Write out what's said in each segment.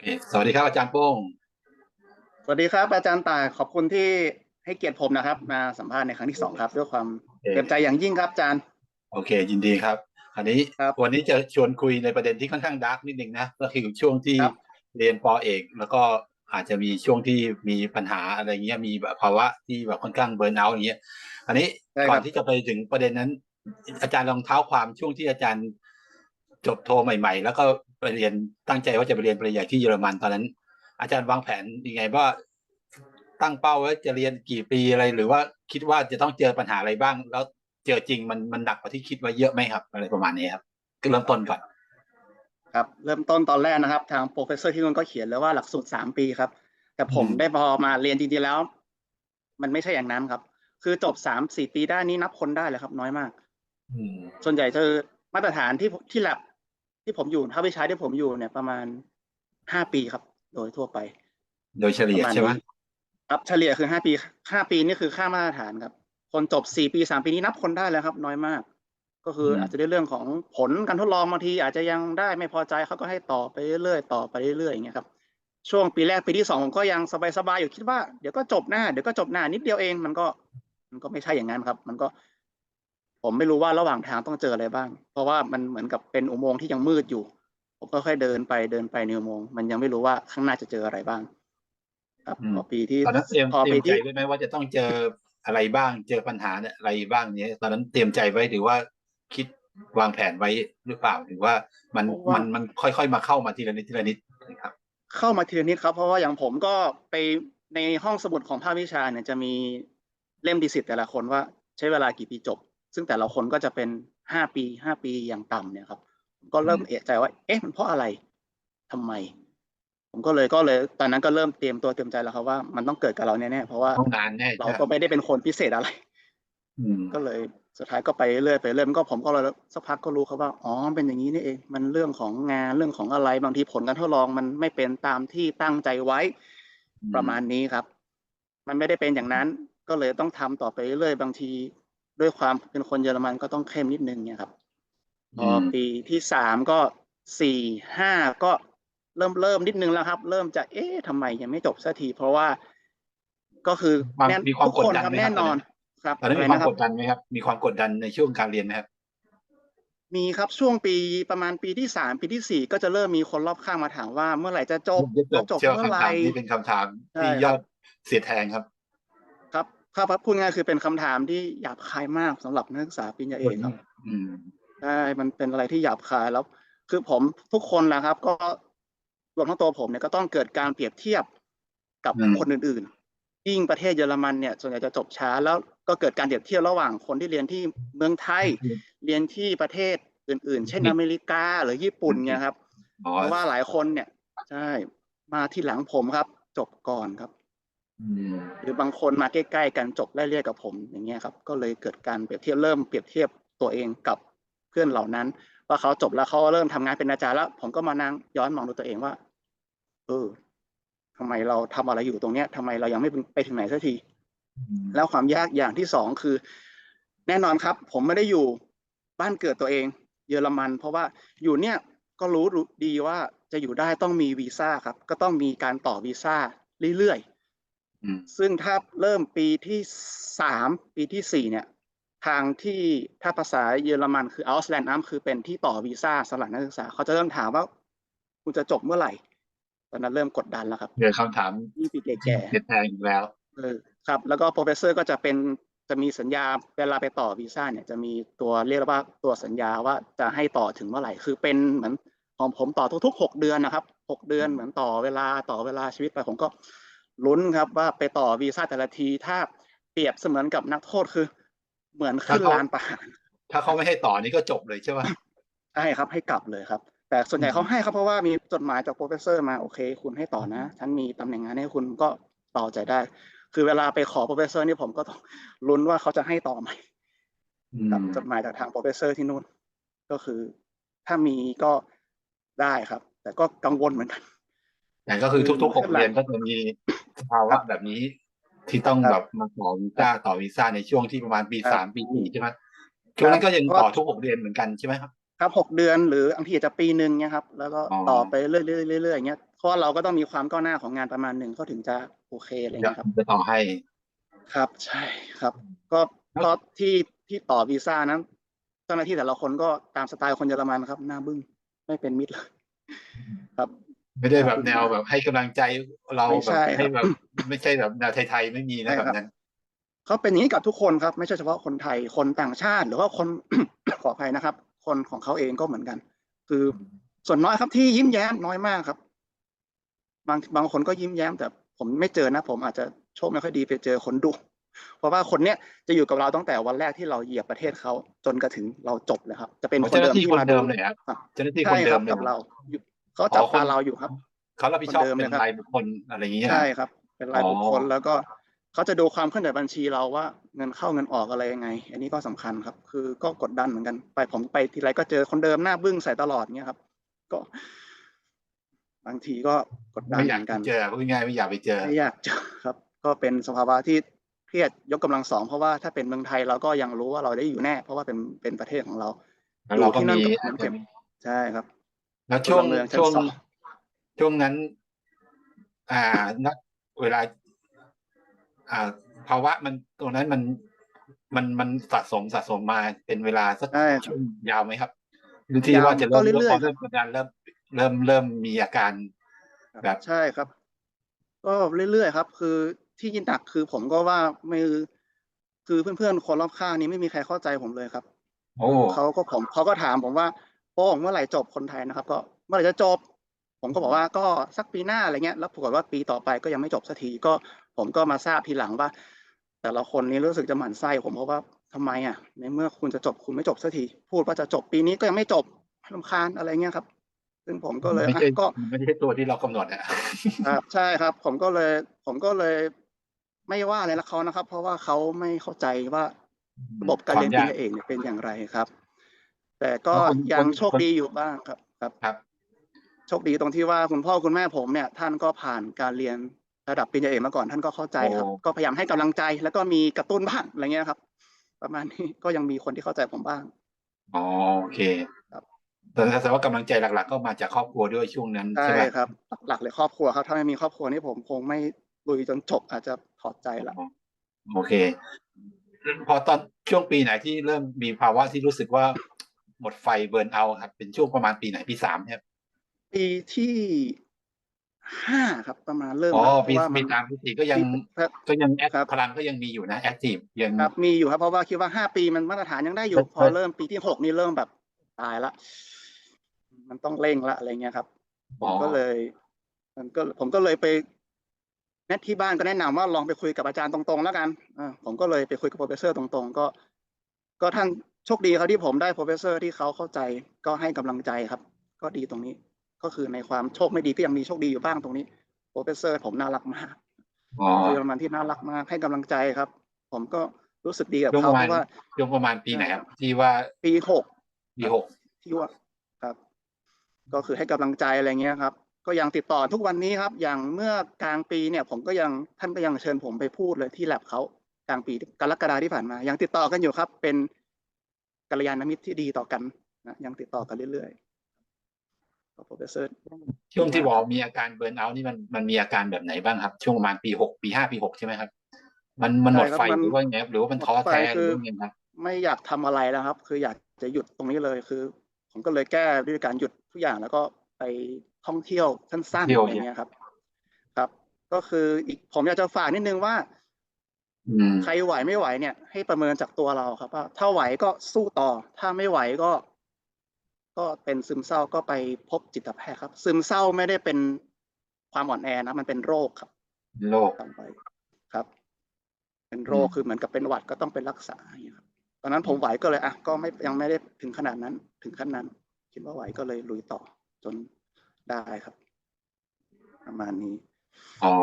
เคสวัสดีครับอาจารย์โป้ง สวัสดีครับ อาจารย์ต่ายขอบคุณที่ให้เกียรติผมนะครับ มาสัมภาษณ์ในครั้งที่สองครับด้วยความเต็มใจอย่างยิ่งครับอาจารย์ โอเค ยินดีครับคราวนี้ครับวันนี้จะชวนคุยในประเด็นที่ค่อนข้างดาร์กนิดนึงนะก็คือช่วงที่ครับเรียนปอเอก แล้วก็อาจจะมีช่วงที่มีปัญหาอะไรเงี้ยมีแบบภาวะที่แบบค่อนข้างเบิร์นเอาท์อย่างเงี้ย อันนี้ใช่ครับก่อนที่จะไปถึงประเด็นนั้น อาจารย์ลองเท้าความช่วงที่อาจารย์ จบโทใหม่ๆ แล้วก็ไปเรียนตั้งใจว่าจะไปเรียนปริญญาที่เยอรมันตอนนั้น อาจารย์วางแผนยังไงว่าตั้งเป้าไว้จะเรียนกี่ปีอะไร หรือว่าคิดว่าจะต้องเจอปัญหาอะไรบ้าง แล้วเจอจริงมันมันหนักกว่าที่คิดไว้เยอะไหมครับ อะไรประมาณนี้ครับก็เริ่มต้นก่อนครับเริ่มต้นตอนแรกนะครับ ทางโปรเฟสเซอร์ที่นู่นก็เขียนเลยว่าหลักสูตรสามปีครับ แต่ผมอืมได้พอมาเรียนจริงๆแล้ว มันไม่ใช่อย่างนั้นครับ คือจบสามสี่ปีได้นี่นับคนได้เลยครับ น้อยมากอืมส่วนใหญ่จะมาตรฐานที่ที่แลบ ที่ผมอยู่ภาควิชาที่ผมอยู่เนี่ยประมาณห้าปีครับ โดยทั่วไป โดยเฉลี่ยประมาณใช่ไหมนี้ครับเฉลี่ยคือห้าปีห้าปีนี่คือค่ามาตรฐานครับ คนจบสี่ปีสามปีนี้นับคนได้แล้วครับ น้อยมาก ก็คืออาจจะได้เรื่องของผลการทดลองบางที อาจจะยังได้ไม่พอใจเขาก็ให้ต่อไปเรื่อยๆต่อไปเรื่อยๆอย่างเงี้ยครับช่วงปีแรกปีที่สองผมก็ยังสบายๆอยู่คิดว่าเดี๋ยวก็จบหน้าเดี๋ยวก็จบหน้านิดเดียวเองมันก็ มันก็ไม่ใช่อย่างนั้นครับ มันก็ ผมไม่รู้ว่าระหว่างทางต้องเจออะไรบ้าง เพราะว่ามันเหมือนกับเป็นอุโมงค์ที่ยังมืดอยู่ ผมก็ค่อยเดินไปเดินไปในอุโมงค์มันยังไม่รู้ว่าข้างหน้าจะเจออะไรบ้าง ครับพอปีที่ตอนนั้นเตรียมพอเตรีปียมใจที่ไว้ไหมว่าจะต้องเจออะไรบ้าง เจอปัญหาเนี่ยอะไรบ้างเนี้ยตอนนั้นเตรียมใจไว้หรือว่าคิดวางแผนไว้หรือเปล่าหรือว่ามันมันมันค่อยๆมาเข้ามาทีละนิดทีละนิดนะครับ เข้ามาทีละนิดครับ เพราะว่าอย่างผมก็ไปในห้องสมุดของภาควิชาเนี่ยจะมีเล่มดีสิทธ์แต่ละคนว่าใช้เวลากี่ปีจบ ซึ่งแต่ละคนก็จะเป็นห้าปีห้าปีอย่างต่ำเนี่ยครับผมก็เริ่มอืมเอะใจว่า เอ๊ะมันเพราะอะไรทำไม ผมก็เลยก็เลย ตอนนั้นก็เริ่มเตรียมตัวเตรียมใจแล้วครับว่ามันต้องเกิดกับเราแน่ๆเพราะว่าต้องนานแน่เราใช่ไหมก็ไม่ได้เป็นคนพิเศษอะไรอืมก็เลยสุดท้ายก็ไปเรื่อยไปเรื่อยมันก็ผมก็เลยสักพักก็รู้ครับว่าอ๋อมันเป็นอย่างนี้นี่เอง มันเรื่องของงานเรื่องของอะไรบางทีผลการทดลองมันไม่เป็นตามที่ตั้งใจไว้อืมประมาณนี้ครับ มันไม่ได้เป็นอย่างนั้น ก็เลยต้องทำต่อไปเรื่อยบางที ด้วยความเป็นคนเยอรมันก็ต้องเข้มนิดนึงเนี่ยครับพออมปีที่สามก็สี่ห้าก็เริ่มเริ่มนิดนึงแล้วครับ เริ่มจะเอ๊ะทำไมยังไม่จบสักที เพราะว่าก็คือความแน่มีความทุกคนกดดันครับไหมครับแน่นอน ครับตอนนั้นอะไรมีความนะครักบดดันไหมครับ มีความกดดันในช่วงการเรียนไหมครับมีครับช่วงปีประมาณปีที่สามปีที่สี่ก็จะเริ่มมีคนรอบข้างมาถามว่าเมื่อไหร่จะจบจะจบเชื่อเมื่อคำไหถามร่ที่เป็นคำถามใช่ที่คยรัอบดเสียแทงครับ ครับครับพูดง่ายๆคือเป็นคำถามที่หยาบคายมากสำหรับนักศึกษาปริญญาเอกครับอืมใช่มันเป็นอะไรที่หยาบคายแล้ว คือผมทุกคนนะครับ ก็รวมทั้งตัวผมเนี่ยก็ต้องเกิดการเปรียบเทียบกับอืมคนอื่นๆ ยิ่งประเทศเยอรมันเนี่ยส่วนใหญ่จะจบช้า แล้วก็เกิดการเปรียบเทียบระหว่างคนที่เรียนที่เมืองไทย เรียนที่ประเทศอื่น ๆ เช่นอเมริกาหรือญี่ปุ่นเนี่ยครับอ๋อเพราะว่าหลายคนเนี่ย ใช่มาที่หลังผมครับ จบก่อนครับอืม หรือบางคนมาใกล้ๆกันจบไล่เรียกกับผมอย่างเงี้ยครับ ก็เลยเกิดการเปรียบเทียบเริ่มเปรียบเทียบตัวเองกับเพื่อนเหล่านั้น ว่าเขาจบแล้วเขาเริ่มทำงานเป็นอาจารย์แล้ว ผมก็มานั่งย้อนมองดูตัวเองว่า เออทำไมเราทำอะไรอยู่ตรงเนี้ยทำไมเรายังไม่ไปถึงไหนสักที แล้วความยากอย่างที่สองคือ แน่นอนครับ ผมไม่ได้อยู่บ้านเกิดตัวเอง เยอรมัน เพราะว่าอยู่เนี่ยก็รู้ดีว่าจะอยู่ได้ต้องมีวีซ่าครับ ก็ต้องมีการต่อวีซ่าเรื่อยๆอืม ซึ่งถ้าเริ่มปีที่สามปีที่สี่เนี่ย ทางที่ถ้าภาษาเยอรมันคือ Ausland Amt คือเป็นที่ต่อวีซ่าสำหรับนักศึกษา เขาจะเริ่มถามว่า คุณจะจบเมื่อไหร่ ตอนนั้นเริ่มกดดันแล้วครับเดี๋ยวคำถามยี่ปีแก่เสียแทงอีกแล้วๆเออครับ แล้วก็โปรเฟสเซอร์ก็จะเป็นจะมีสัญญาเวลาไปต่อวีซ่าเนี่ยจะมีตัวเรียกว่าตัวสัญญาว่าจะให้ต่อถึงเมื่อไหร่คือเป็นเหมือนของผมต่อทุกๆหกเดือนนะครับหกเดือนเหมือนต่อเวลาต่อเวลาชีวิตไปผมก็ ลุ้นครับว่าไปต่อวีซ่าแต่ละที ถ้าเปรียบเสมือนกับนักโทษคือ เหมือนขึ้นถ้าเขาลานประหารถ้าเขาไม่ให้ต่อนี่ก็จบเลยใช่ป่ะใช่ครับให้กลับเลยครับ แต่ส่วนใหญ่อืมเขาให้ครับเพราะว่ามีจดหมายจากโปรเฟสเซอร์มาโอเค คุณให้ต่อนะฉันมีตำแหน่งงานให้คุณก็ต่อใจได้ คือเวลาไปขอโปรเฟสเซอร์นี่ผมก็ต้องลุ้นว่าเขาจะให้ต่อไหมอืครับมจดหมายจากทางโปรเฟสเซอร์ที่นู่น ก็คือ ถ้ามีก็ได้ครับ แต่ก็กังวลเหมือนกันแต่ก็คือทุกๆหกคือเดือนก็จะมี ภาวะแบบนี้ ที่ต้องครับแบบมาต่อวีซ่าต่อวีซ่าในช่วงที่ประมาณปีครับสามปีสี่ใช่ไหมช่วงนั้นก็ยังเพราะต่อทุกหกเดือนเหมือนกันใช่ไหมครับครับหกเดือนหรือบางทีอาจจะปีหนึ่งเนี่ยครับ แล้วก็อ๋อต่อไปเรื่อยๆเรื่อยๆอย่างเงี้ยเพราะว่าเราก็ต้องมีความก้าวหน้าของงานประมาณหนึ่งก็ถึงจะโอเคอะไรเดี๋ยวเงี้ยครับจะต่อให้ ครับใช่ครับ ก็เพราะที่ที่ต่อวีซ่านั้นเจ้าหน้าที่แต่ละคนก็ตามสไตล์คนเยอรมันครับ หน้าบึ้งไม่เป็นมิตรเลยครับ ไม่ได้แบบแนวแบบให้กำลังใจเราไม่แบใช่บครับให้แบบไม่ใช่แบบแนวไทยๆไม่มีนะใช่แบครับบนั้นเขาเป็นอย่างนี้กับทุกคนครับ ไม่ใช่เฉพาะคนไทยคนต่างชาติ หรือว่าคนขออภัยนะครับ คนของเขาเองก็เหมือนกัน คือส่วนน้อยครับที่ยิ้มแย้มน้อยมากครับ บางบางคนก็ยิ้มแย้ม แต่ผมไม่เจอนะ ผมอาจจะโชคไม่ค่อยดีไปเจอคนดุเพราะว่าคนเนี้ยจะอยู่กับเราตั้งแต่วันแรกที่เราเหยียบประเทศเขาจนกระถึงเราจบเลยครับ จะเป็นคนเจ้าหเดิน้ามที่ที่คนมาเดิมเลยครับครับเจ้าหน้าที่คใช่นเดิครัมบเลยกับเราอยู่ เขาจับอ๋อคนตาเราอยู่ครับเขารับผิดชอบคนเดิมเป็เลนยครับรายบุคคลอะไรอย่างเงี้ยใช่ครับ เป็นรายบุคคลอ๋อแล้วก็เขาจะดูความเคลื่อนไหวบัญชีเราว่าเงินเข้าเงินออกอะไรยังไง อันนี้ก็สำคัญครับ คือก็กดดันเหมือนกัน ไปผมไปทีไรก็เจอคนเดิมหน้าบึ้งใส่ตลอดเงี้ยครับ ก็ บางทีก็กดดันไม่อเหยากมือนกันเจอพูดง่ายๆไม่อยากไปเจอไม่อยากเจอครับ ก็เป็นสภาวะที่เครียดยกกำลังสองเพราะว่าถ้าเป็นเมืองไทยเราก็ยังรู้ว่าเราได้อยู่แน่ เพราะว่าเป็นเป็นประเทศของเราแล้วเราก็อยู่ที่นั่มีนก็เหมือนเก็บใช่ครับ แล้วช่วงพลเมืองชั้นช่วงสองช่วงนั้น อ่านักเวลา อ่า ภาวะมันตรงนั้นมันมันมันสะสมสะสมมาเป็นเวลาสักใช่ครับ ช่วงยาวไหมครับหรือที่ว่าจะก็เริ่มเรื่อยๆ เริ่มกดดันเริ่มเริ่มเริ่มมีอาการแบบ ใช่ครับ ก็เรื่อยๆครับ คือที่ยินหนักคือผมก็ว่าไม่คือเพื่อนๆคนรอบข้างนี้ไม่มีใครเข้าใจผมเลยครับ โอ้เขาก็ผมเขาก็ถามผมว่าโป้งเมื่อไหร่จบคนไทยนะครับ ก็เมื่อไหร่จะจบ ผมก็บอกว่าก็สักปีหน้าอะไรเงี้ยแล้วปรากฏว่าปีต่อไปก็ยังไม่จบสักทีก็ผมก็มาทราบทีหลังว่า แต่ละคนนี้รู้สึกจะหมั่นไส้ผมเพราะว่าทำไมอะในเมื่อคุณจะจบคุณไม่จบสักทีพูดว่าจะจบปีนี้ก็ยังไม่จบรำคาญอะไรเงี้ยครับ ซึ่งผมก็เลยไม่อะใช่ก็ไม่ใช่ตัวที่เรากำหนดอะครับใช่ครับ ผมก็เลย ผมก็เลย ไม่ว่าอะไรละเขานะครับ เพราะว่าเขาไม่เข้าใจว่าระบบการเรียนปริญญาเอกเนี่ยเป็นอย่างไรครับ แต่ก็แล้วคนยังคนโชคดีอยู่บ้างครับ ครับครับ โชคดีตรงที่ว่าคุณพ่อคุณแม่ผมเนี่ย ท่านก็ผ่านการเรียนระดับปริญญาเอกมาก่อนท่านก็เข้าใจครับโอ้ก็พยายามให้กำลังใจ แล้วก็มีกระตุ้นบ้างอะไรเงี้ยครับ ประมาณนี้ก็ยังมีคนที่เข้าใจผมบ้างอ๋อโอเคครับแต่แสดงว่ากำลังใจหลัก ๆ ก็มาจากครอบครัวด้วยช่วงนั้นใช่ใช่ไหมครับ หลักๆเลยครอบครัวครับ ถ้าไม่มีครอบครัวนี่ผมคงไม่ลุยจนจบอาจจะถอดใจละอ๋อโอเค พอตอนช่วงปีไหนที่เริ่มมีภาวะที่รู้สึกว่า หมดไฟเบิร์นเอาท์ครับ เป็นช่วงประมาณปีไหนปีสามเนี่ยปีที่ห้าครับประมาณเริ่มอ๋อแล้วปีเพราะว่าปีมันสามปีสี่ก็ยังครับก็ยังแอคครับพลังก็ยังมีอยู่นะแอคทีฟยังครับมีอยู่ครับเพราะว่าคิดว่าห้าปีมันมาตรฐานยังได้อยู่ครับพอเริ่มปีที่หกนี่เริ่มแบบตายละ มันต้องเร่งละอะไรเงี้ยครับผอ๋มอก็เลย มันก็ผมก็เลยไปแนะที่บ้านก็แนะนำว่าลองไปคุยกับอาจารย์ตรงๆแล้วกันอ่าผมก็เลยไปคุยกับโปรเฟสเซอร์ตรงๆ ก็ ก็ท่าน โชคดีครับที่ผมได้โปรเฟสเซอร์ที่เขาเข้าใจก็ให้กำลังใจครับ ก็ดีตรงนี้ ก็คือในความโชคไม่ดีก็ยังมีโชคดีอยู่บ้างตรงนี้โปรเฟสเซอร์ผมน่ารักมากอ๋อคือประมาณที่น่ารักมากให้กำลังใจครับ ผมก็รู้สึกดีกับช่วงเขาประมาณเพราะว่าช่วงประมาณปีไหนครับที่ว่าปีหกปีหกที่ว่าครับ ก็คือให้กำลังใจอะไรเงี้ยครับ ก็ยังติดต่อทุกวันนี้ครับ อย่างเมื่อกลางปีเนี่ย ผมก็ยังท่านก็ยังเชิญผมไปพูดเลยที่แลบเขากลางปีกรกฎาที่ผ่านมา ยังติดต่อกันอยู่ครับ เป็น กัลยาณมิตรที่ดีต่อกันนะยังติดต่อกันเรื่อยๆก็โปรเฟสเซอร์ช่วงที่บอกมีอาการเบิร์นเอาท์นี่มันมันมีอาการแบบไหนบ้างครับ ช่วงประมาณปีหกปีห้าปีหกใช่ไหมครับ มันมันหมดไฟหรือว่าไงครับหรือว่ามันท้อแท้หรือว่าไงครับไม่อยากทำอะไรแล้วครับ คืออยากจะหยุดตรงนี้เลยคือ ผมก็เลยแก้ด้วยการหยุดทุกอย่างแล้วก็ไปท่องเที่ยวสั้นๆเที่ยวอะไรเงี้ยครับ ครับ ก็คืออีกผมอยากจะฝากนิดนึงว่าอืม ใครไหวไม่ไหวเนี่ย ให้ประเมินจากตัวเราครับว่าถ้าไหวก็สู้ต่อ ถ้าไม่ไหวก็ ก็เป็นซึมเศร้าก็ไปพบจิตแพทย์ครับ ซึมเศร้าไม่ได้เป็นความอ่อนแอนะมันเป็นโรคครับโลกทำไปครับ เป็นโรคอืมคือเหมือนกับเป็นหวัดก็ต้องไปรักษาอย่างเงี้ยครับตอนนั้นผมไหวก็เลยอะก็ไม่ยังไม่ได้ถึงขนาดนั้น ถึงขั้นนั้น คิดว่าไหวก็เลยลุยต่อจนได้ครับ ประมาณนี้อ๋อ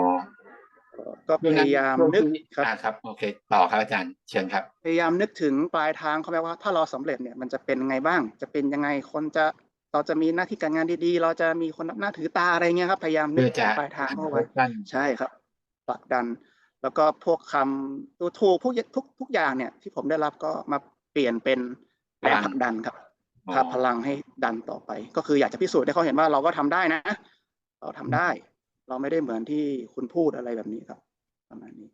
ก็ก็พยายามช่วงนึกที่ครับอ่าครับโอเคต่อครับอาจารย์เชิญครับ พยายามนึกถึงปลายทางเขาไหมว่าถ้าเราสำเร็จเนี่ยมันจะเป็นไงบ้าง จะเป็นยังไงคนจะเราจะมีหน้าที่การงานดีๆ เราจะมีคนนับหน้าถือตาอะไรเงี้ยครับ พยายามนึเพื่กอจะปลายทางเข้าไว้ท่านใช่ครับผลักดัน แล้วก็พวกคำดูถูกพวกทุกทุกอย่างเนี่ย ที่ผมได้รับก็มาเปลี่ยนเป็นแรงผลักดันครับอ๋อครับพลังให้ดันต่อไป ก็คืออยากจะพิสูจน์ให้เขาเห็นว่าเราก็ทำได้นะ เราทำได้ เราไม่ได้เหมือนที่คุณพูดอะไรแบบนี้ครับ ประมาณนี้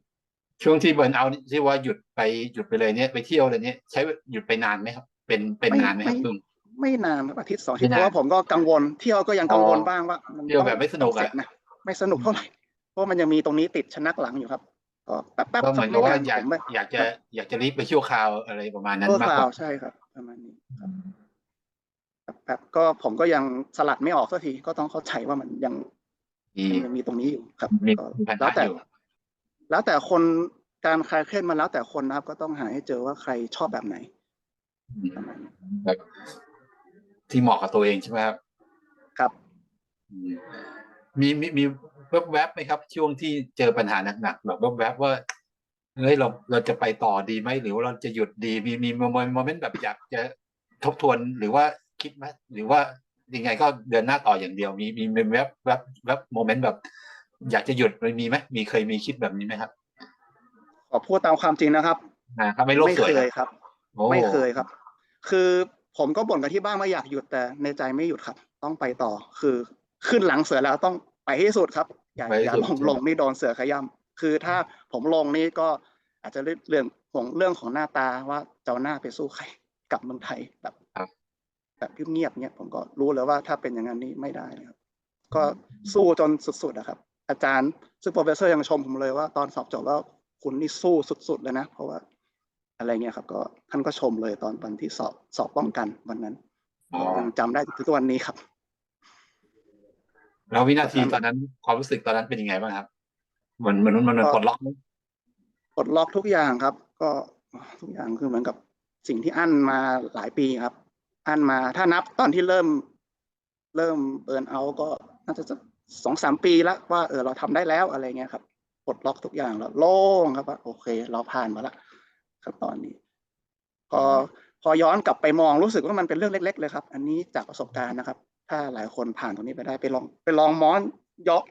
ช่วงที่เบิร์นเอาท์ที่ว่าหยุดไปหยุดไปเลยเนี่ยไปเที่ยวอะไรเนี่ยใช้หยุดไปนานไหมครับ เป็นเป็นไม่นานไหมครับไม่ ลุง ไม่นานครับอาทิตย์สองอาทิตไม่ย์เพนานราะว่าผมก็กังวลเที่ยวก็ยังกังวลอ๋อบ้างว่ามันเที่ยวต้องแบบไม่สนุกเสร็อะจนะไม่สนุกเท่าไหร่เพราะมันยังมีตรงนี้ติดชะนักหลังอยู่ครับก็แป๊บแป๊บก็เหมือนกับว่าอยากผมไม่อยากจะอยากจะรีบไปชั่วคราวอะไรประมาณนั้นเพื่อมากคกราวว่าใช่ครับ ประมาณนี้ครับแป๊บแป๊บก็ผมก็ยังสลัดไม่ออกสักทีก็ต้องเข้าใจว่ามันยัง มียังมีตรงนี้อยู่ครับมีก็พันแล้วธะแต่อยู่แล้วแต่คนการคลายเครียดมันแล้วแต่คนนะครับ ก็ต้องหาให้เจอว่าใครชอบแบบไหนอืมประมาณนี้แบบที่เหมาะกับตัวเองใช่ไหมครับครับอืมมีมีมีแวบแวบๆไหมครับ ช่วงที่เจอปัญหาหนักๆแบบแวบแวบๆว่าเฮ้ยเราเราจะไปต่อดีไหมหรือว่าเราจะหยุดดีมีมีโมเมนต์โมเมนต์แบบอยากจะทบทวนหรือว่าคิดไหมหรือว่า ยังไงก็เดินหน้าต่ออย่างเดียว มีมีแวบแวบแวบโมเมนต์แบบ อยากจะหยุดมันมีไหมมีเคยมีคิดแบบนี้ไหมครับขอพูดตามความจริงนะครับอ่าถ้าไม่โลกไม่สวยเคนะยครับโอ้ไม่เคยครับ คือผมก็บ่นกับที่บ้านว่าอยากหยุดแต่ในใจไม่หยุดครับ ต้องไปต่อคือขึ้นหลังเสือแล้วต้องไปให้สุดครับ อย่าอย่าลงลงไม่โดนเสือขย้ำคือถ้าผมลงนี่ก็อาจจะเรื่องของเรื่องของหน้าตาว่าจะเอาหน้าไปสู้ใครกลับเมืองไทยแบบครับ แบบเงียบๆเนี่ยผมก็รู้เลยว่าถ้าเป็นอย่างนั้นนี่ไม่ได้เลยครับ ก็สู้จนสุดๆนะครับ อาจารย์ซึ่งโปรเฟสเซอร์ยังชมผมเลยว่าตอนสอบจบแล้วคุณนี่สู้สุดๆเลยนะ เพราะว่าอะไรเงี้ยครับ ก็ท่านก็ชมเลยตอนวันที่สอบสอบป้องกันวันนั้นอ๋อยังจำได้ถึงทุกวันนี้ครับ แล้ววินาทีตอนนั้นความรู้สึกตอนนั้นเป็นยังไงบ้างครับเหมือนเหมือนมันมันปลดล็อกไหมปลดล็อกทุกอย่างครับ ก็ทุกอย่างคือเหมือนกับสิ่งที่อั้นมาหลายปีครับ อันมา ถ้านับตอนที่เริ่ม เริ่มเบิร์นเอาก็น่าจะสักสองสามปีล้วว่าเออเราทำได้แล้วอะไรเงี้ยครับปลดล็อกทุกอย่างแล้วโล่งครับว่าโอเค เราผ่านมาล้วครับตอนนี้ พอพอย้อนกลับไปมองรู้สึกว่ามันเป็นเรื่องเล็ก ๆ เลยครับ อันนี้จากประสบการณ์นะครับ ถ้าหลายคนผ่านตรงนี้ไปได้ไปลองไปลองมอนย้อน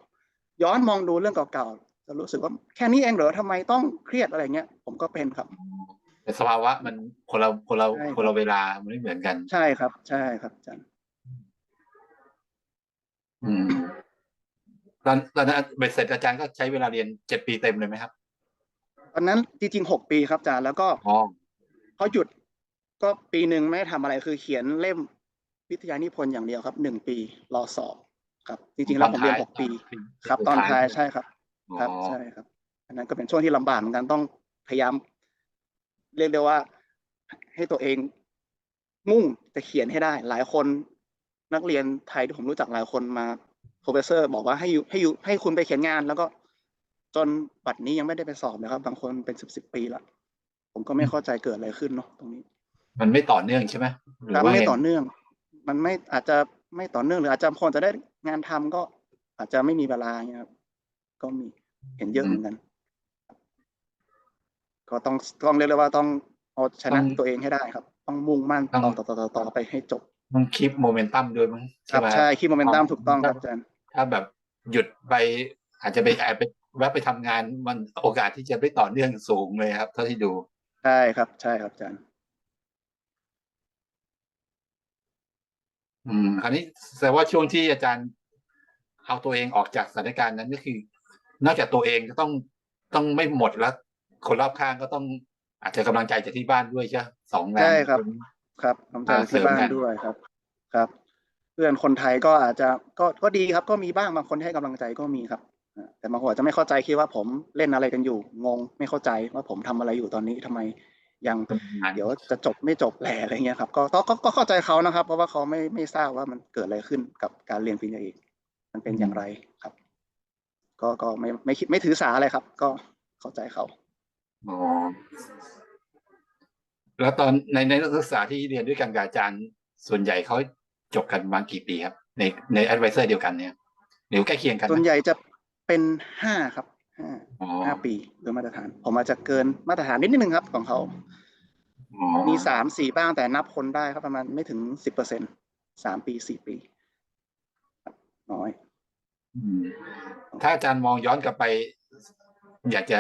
ย้อนมองดูเรื่องเก่าๆจะรู้สึกว่าแค่นี้เองเหรอทำไมต้องเครียดอะไรเงี้ย ผมก็เป็นครับ สภาวะมันคนเราคนเราใช่ครับคนเราเวลามันไม่เหมือนกัน ใช่ครับ ใช่ครับอาจารย์อืมตอนตอนนั้นเบ็ดเสร็จอาจารย์ก็ใช้เวลาเรียนเจ็ดปีเต็มเลยไหมครับ ตอนนั้นจริงๆหกปีครับอาจารย์แล้วก็อ๋อพอหยุดก็ปีหนึ่งไม่ได้ทำอะไรคือเขียนเล่มวิทยานิพนธ์อย่างเดียวครับหนึ่งปีรอสอบครับ จริงๆแล้วผมเรียนหกปี ครับ ตอนท้ายใช่ครับ ครับอ๋อใช่ครับ อันนั้นก็เป็นช่วงที่ลำบากเหมือนกันต้องพยายาม เรียกได้ว่า ให้ตัวเองมุ่งจะเขียนให้ได้ หลายคนนักเรียนไทยที่ผมรู้จักหลายคนมาโปรเฟสเซอร์ บอกว่าให้อยู่ให้อยู่ให้คุณไปเขียนงาน แล้วก็จนบัดนี้ยังไม่ได้ไปสอบนะครับ บางคนเป็นสิบสิบปีละผมก็ไม่เข้าใจเกิดอะไรขึ้นเนาะตรงนี้ มันไม่ต่อเนื่องใช่ไหมหรือครับว่าไม่ไงต่อเนื่อง มันไม่อาจจะไม่ต่อเนื่องหรืออาจจะคนจะได้งานทำก็อาจจะไม่มีเวลาเงี้ยครับก็มีเห็นเยอะเหมือนกัน ก็ต้องต้องเรียกเลยว่าต้องเอาชนะตัวเองให้ได้ครับ ต้องมุ่งมั่นต่อต่อต่อต่อต่อไปให้จบต้องคีปโมเมนตัมด้วยมั้งครับไหมใช่คีโมเมนตัมถูกต้องครับอาจารย์ถ้าแบบหยุดไปอาจจะไปแอบไปแวะไปทำงานมันโอกาสที่จะไม่ต่อเนื่องสูงเลยครับ เท่าที่ดูใช่ครับ ใช่ครับอาจารย์ อืมคราวนี้แสดงว่าช่วงที่อาจารย์เอาตัวเองออกจากสถานการณ์นั้นก็คือ นอกจากตัวเองจะต้องต้องไม่หมดแล้ว คนรอบข้างก็ต้อง อาจจะกำลังใจจากที่บ้านด้วยใช่ไหมสองแรงใช่ครับ ครับน้ำใจอ่าเสริที่มบ้านกันด้วยครับ ครับ เพื่อนคนไทยก็อาจจะก็ก็ดีครับ ก็มีบ้างบางคนที่ให้กำลังใจก็มีครับอ่าแต่บางคนอาจจะไม่เข้าใจคิดว่าผมเล่นอะไรกันอยู่ งงไม่เข้าใจว่าผมทำอะไรอยู่ตอนนี้ทำไมยังงานเดี๋ยวจะจบไม่จบแหล่อะไรเงี้ยครับก็ก็ก็ก็เข้าใจเขานะครับ เพราะว่าเขาไม่ไม่ทราบว่ามันเกิดอะไรขึ้นกับการเรียนปริญญาเอกมันเป็นอย่างไรครับ ก็ก็ไม่ไม่คิดไม่ถือสาอะไรครับ ก็เข้าใจเขา อ๋อแล้วตอนในในนักศึกษาที่เรียนด้วยกันกับอาจารย์ ส่วนใหญ่เขาจบกันประมาณกี่ปีครับ ในในแอดไวเซอร์เดียวกันเนี่ยหรือใกล้เคียงกันส่วนใหญ่จะเป็นห้าครับห้าอ๋อห้าปีโดยมาตรฐาน ผมอาจจะเกินมาตรฐานนิดนึงครับของเขาอ๋อมีสามสี่บ้างแต่นับคนได้ครับประมาณไม่ถึงสิบเปอร์เซ็นสามปีสี่ปีครับน้อยอืมถ้าอาจารย์มองย้อนกลับไป อยากจะ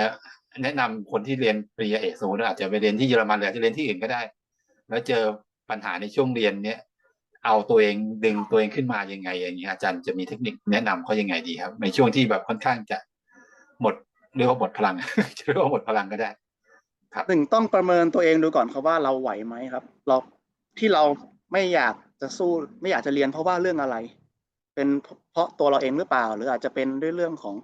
แนะนำคนที่เรียนปริญญาเอกสมมติอาจจะไปเรียนที่เยอรมันหรืออาจจะเรียนที่อื่นก็ได้ แล้วเจอปัญหาในช่วงเรียนเนี้ยเอาตัวเองดึงตัวเองขึ้นมายังไง อย่างนี้อาจารย์จะมีเทคนิคแนะนำเขายังไงดีครับ ในช่วงที่แบบค่อนข้างจะหมดเรียกว่าหมดพลังจะเรียกว่าหมดพลังก็ได้หนึ่งต้องประเมินตัวเองดูก่อนครับว่าเราไหวไหมครับ เราที่เราไม่อยากจะสู้ไม่อยากจะเรียนเพราะว่าเรื่องอะไร เป็นเพราะตัวเราเองหรือเปล่า หรืออาจจะเป็นด้วยเรื่องของ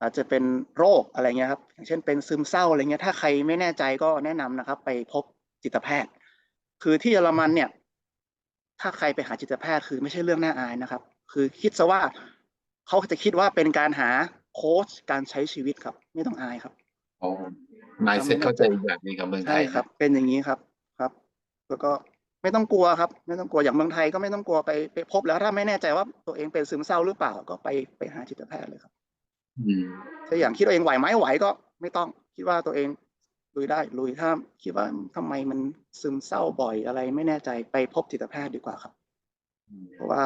อาจจะเป็นโรคอะไรเงี้ยครับ อย่างเช่นเป็นซึมเศร้าอะไรเงี้ย ถ้าใครไม่แน่ใจก็แนะนำนะครับ ไปพบจิตแพทย์ คือที่เยอรมันเนี่ย ถ้าใครไปหาจิตแพทย์คือไม่ใช่เรื่องน่าอายนะครับ คือคิดซะว่าเขาจะคิดว่าเป็นการหาโค้ชการใช้ชีวิตครับ ไม่ต้องอายครับโอ้นายเซ็ตเข้าใจอีกแบบนี้กับเมืองไทใช่ยครับ เป็นอย่างนี้ครับครับ แล้วก็ไม่ต้องกลัวครับ ไม่ต้องกลัวอย่างเมืองไทยก็ไม่ต้องกลัวไปไปพบแล้วถ้าไม่แน่ใจว่าตัวเองเป็นซึมเศร้าหรือเปล่าก็ไปไปหาจิตแพทย์เลยครับอืม ถ้าอย่างคิดตัวเองไหวไหมไหวก็ไม่ต้องคิดว่าตัวเองลุยได้ลุยถ้าคิดว่าทำไมมันซึมเศร้าบ่อยอะไรไม่แน่ใจไปพบจิตแพทย์ดีกว่าครับ เพราะว่า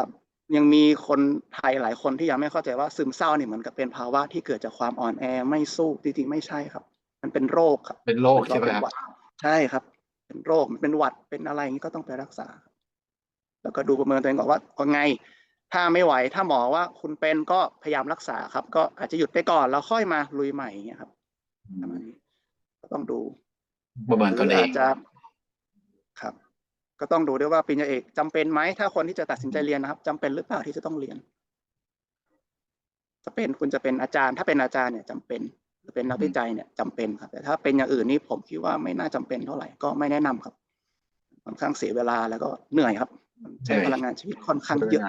ยังมีคนไทยหลายคนที่ยังไม่เข้าใจว่าซึมเศร้าเนี่ยเหมือนกับเป็นภาวะที่เกิดจากความอ่อนแอไม่สู้จริงๆไม่ใช่ครับ มันเป็นโรคครับ เป็นโรคใช่ไหมเป็นครับหวัดใช่ครับ เป็นโรคมันเป็นหวัดเป็นอะไรอย่างนี้ก็ต้องไปรักษา แล้วก็ดูประเมินตัวเองก่อนว่าว่าไง ถ้าไม่ไหวถ้าหมอว่าคุณเป็นก็พยายามรักษาครับ ก็อาจจะหยุดไปก่อนแล้วค่อยมาลุยใหม่อย่างเงี้ยครับประมาณนี้ก็ต้องดูประเมินตนเองหรืาจจะครับ ก็ต้องดูด้วยว่าปริญญาเอกจำเป็นไหมถ้าคนที่จะตัดสินใจเรียนนะครับจำเป็นหรือเปล่าที่จะต้องเรียน จะเป็นคุณจะเป็นอาจารย์ ถ้าเป็นอาจารย์เนี่ยจำเป็นหรือเป็นนักวิจัยเนี่ยจำเป็นครับ แต่ถ้าเป็นอย่างอื่นนี่ผมคิดว่าไม่น่าจำเป็นเท่าไหร่ก็ไม่แนะนำครับค่อนข้างเสียเวลาแล้วก็เหนื่อยครับมันใช้พลังงานชีวิตค่อนข้างเยอะ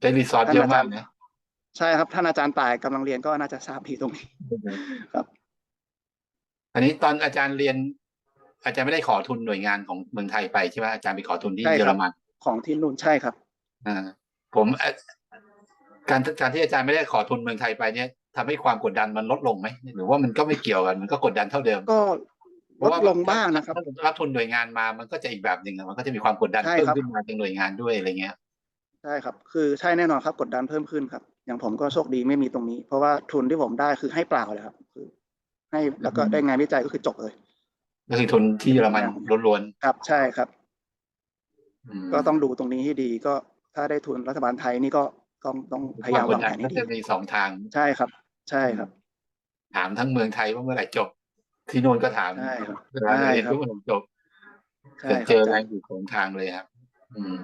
ได้รีสอร์ทเยอะมากนะใช่ครับ ท่านอาจารย์ตายกำลังเรียนก็น่าจะทราบที่ตรงนี้ครับ อันนี้ตอนอาจารย์เรียน อาจารย์ไม่ได้ขอทุนหน่วยงานของเมืองไทยไปใช่ไหมอาจารย์ไปขอทุนที่ใช่เยอครรับมันของที่นู่นใช่ครับอ่าผมเอ่อการการที่อาจารย์ไม่ได้ขอทุนเมืองไทยไปเนี่ยทำให้ความกดดันมันลดลงไหมหรือว่ามันก็ไม่เกี่ยวกันมันก็กดดันเท่าเดิม ก็ลดเพราะว่าลงบ้างนะครับถ้ารับทุนหน่วยงานมามันก็จะอีกแบบหนึ่งอะมันก็จะมีความกดดันใช่เพิ่มครับขึ้นมาจากหน่วยงานด้วยอะไรเงี้ย ใช่ครับ คือใช่แน่นอนครับกดดันเพิ่มขึ้นครับ อย่างผมก็โชคดีไม่มีตรงนี้ เพราะว่าทุนที่ผมได้คือให้เปล่าเลยครับ คือ ให้แล้วก็ได้งานวิจัยก็คือจบเลยก็คือทุนที่เยอรมันล้วนครับ ใช่ครับๆอืมก็ต้องดูตรงนี้ให้ดีก็ถ้าได้ทุนรัฐบาลไทยนี่ก็ต้องต้องพยายามวางแผนก็ให้ดีจะมีสองทางใช่ครับ ใช่ครับ ถามทั้งเมืองไทยว่าเมื่อไหร่จบ ที่โน่นก็ถามใช่ครับเวลาเรียนใช่ครับทุกคนจบใช่จะครับเจออาแรจารงย์อยู่ของทางเลยครับ อืม